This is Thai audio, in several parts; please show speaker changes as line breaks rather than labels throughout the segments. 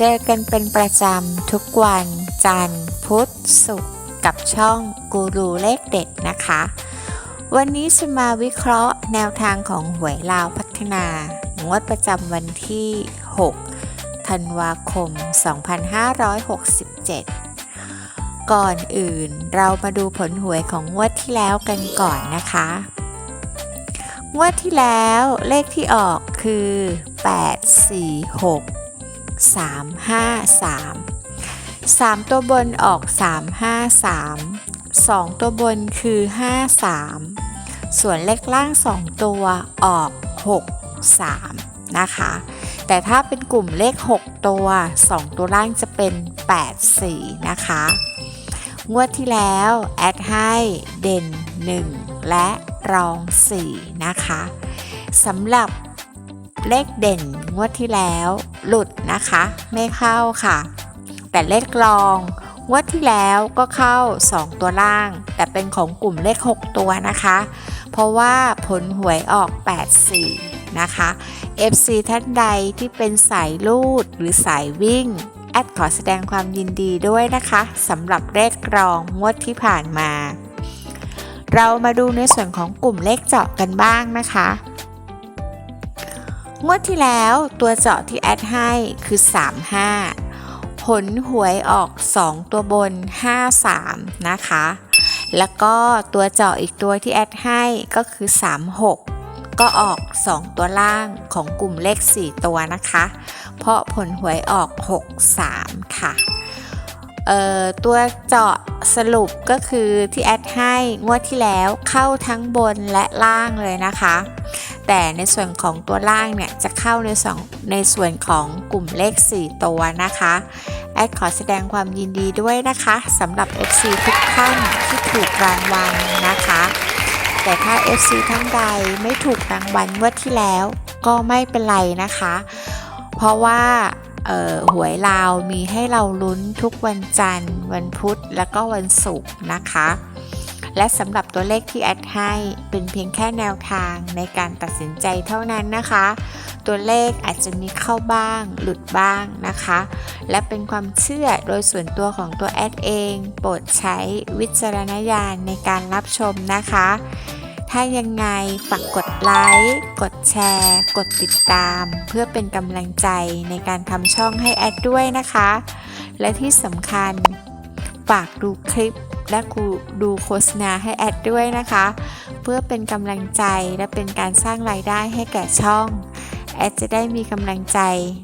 เจอกันเป็นประจำทุกวัน จันทร์ พุธ ศุกร์ กับช่องกูรูเลขเด็ดนะคะ วันนี้จะมาวิเคราะห์แนวทางของหวยลาวพัฒนางวดประจำวันที่ 6 ธันวาคม 2567 ก่อนอื่นเรามาดูผลหวยของงวดที่แล้วกันก่อนนะคะงวดที่แล้วเลขที่ออกคือ 8 4 6 3 5 3 3 ตัวบนออก 3 5 3 2 ตัวบนคือ 5 3 ส่วนเลขล่าง 2 ตัวออก 6 3 นะคะ แต่ถ้าเป็นกลุ่มเลข 6 ตัว 2 ตัวล่างจะเป็น 8 4 นะคะ งวดที่แล้ว แอดให้เด่น 1 และรอง 4 นะคะสำหรับ เลขเด่นงวดที่แล้วหลุดนะคะ ไม่เข้าค่ะ แต่เลขรองงวดที่แล้วก็เข้า 2 ตัวล่าง แต่เป็นของกลุ่มเลข 6 ตัวนะคะ เพราะว่าผลหวยออก 84 นะคะ FC ท่านใดที่เป็นสายลูดหรือสายวิ่ง แอดขอแสดงความยินดีด้วยนะคะสำหรับเลขรองงวดที่ผ่านมา เรามาดูในส่วนของกลุ่มเลขเจาะกันบ้างนะคะ งวดที่แล้วตัวเจาะที่แอดให้คือ 35 ผลหวยออก 2 ตัวบน 53 นะคะ แล้วก็ตัวเจาะอีกตัวที่แอดให้ก็คือ 36 ก็ออก 2 ตัวล่างของกลุ่มเลข 4 ตัวนะคะ เพราะผลหวยออก 63 ค่ะเอ่อตัวเจาะสรุปก็คือที่แอดให้งวดที่แล้วเข้าทั้งบนและล่างเลยนะคะ แต่ในส่วนของตัวล่างเนี่ยจะเข้าในสองในส่วนของกลุ่มเลข 4 ตัวนะคะ แอดขอแสดงความยินดีด้วยนะคะสำหรับ FC ทุกท่านที่ถูกรางวัลนะคะ แต่ถ้า FC ท่านใดไม่ถูกรางวัลงวดที่แล้วก็ไม่เป็นไรนะคะ เพราะว่าหวยลาวมีให้เราลุ้นทุกวันจันทร์ วันพุธ แล้วก็วันศุกร์นะคะ และสำหรับตัวเลขที่แอดให้เป็นเพียงแค่แนวทางในการตัดสินใจเท่านั้นนะคะ ตัวเลขอาจจะมีเข้าบ้าง หลุดบ้างนะคะ และเป็นความเชื่อโดยส่วนตัวของตัวแอดเอง โปรดใช้วิจารณญาณในการรับชมนะคะ ถ้ายังไงฝากกดไลค์ กดแชร์ กดติดตาม เพื่อเป็นกำลังใจในการทำช่องให้แอดด้วยนะคะ และที่สำคัญฝากดูคลิป และดูโฆษณาให้แอดด้วยนะคะ เพื่อเป็นกำลังใจและเป็นการสร้างรายได้ให้แก่ช่อง แอดจะได้มีกำลังใจ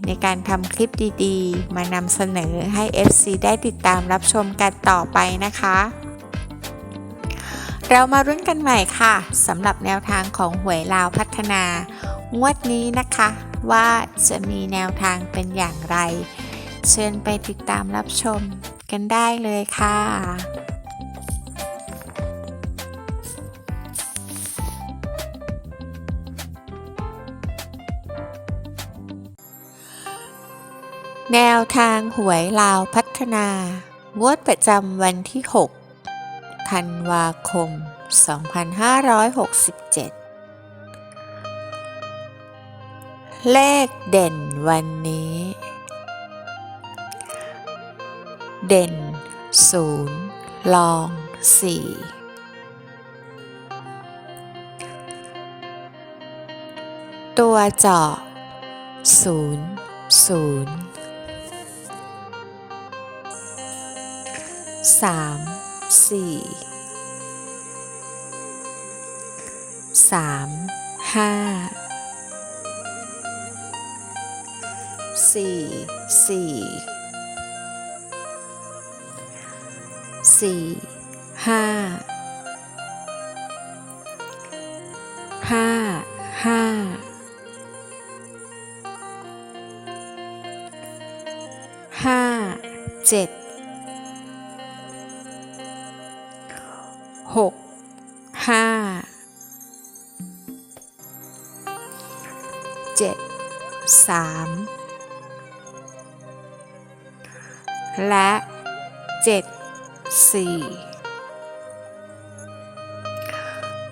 ในการทำคลิปดีๆ มานำเสนอให้ FC ได้ติดตามรับชมกันต่อไปนะคะ เรามารุ้นกันใหม่ค่ะสำหรับแนวทางของหวยลาวพัฒนางวดนี้นะคะว่าจะมีแนวทางเป็นอย่างไร เชิญไปติดตามรับชมกันได้เลยค่ะ แนวทางหวยลาวพัฒนางวดประจำวันที่ 6 ธันวาคม 2567 เลขเด่นวันนี้ เด่น 0 ลอง 4 ตัวเจาะ0 0 สามสี่สามห้าสี่สี่สี่ห้าห้าห้าห้าเจ็ด หกห้าเจ็ดสามและเจ็ดสี่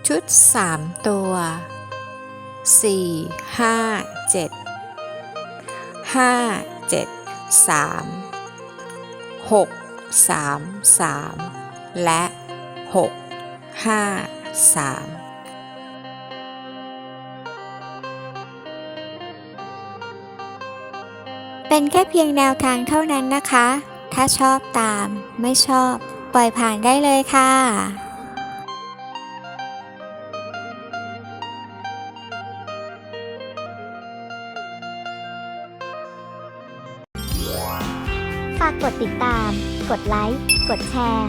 ชุดสามตัวสี่ห้าเจ็ดห้าเจ็ดสามหกสามสามและหก ห้าสามเป็นแค่เพียงแนวทางเท่านั้นนะคะ ถ้าชอบตาม ไม่ชอบ ปล่อยผ่านได้เลยค่ะ
ฝากกดติดตาม กดไลค์ กดแชร์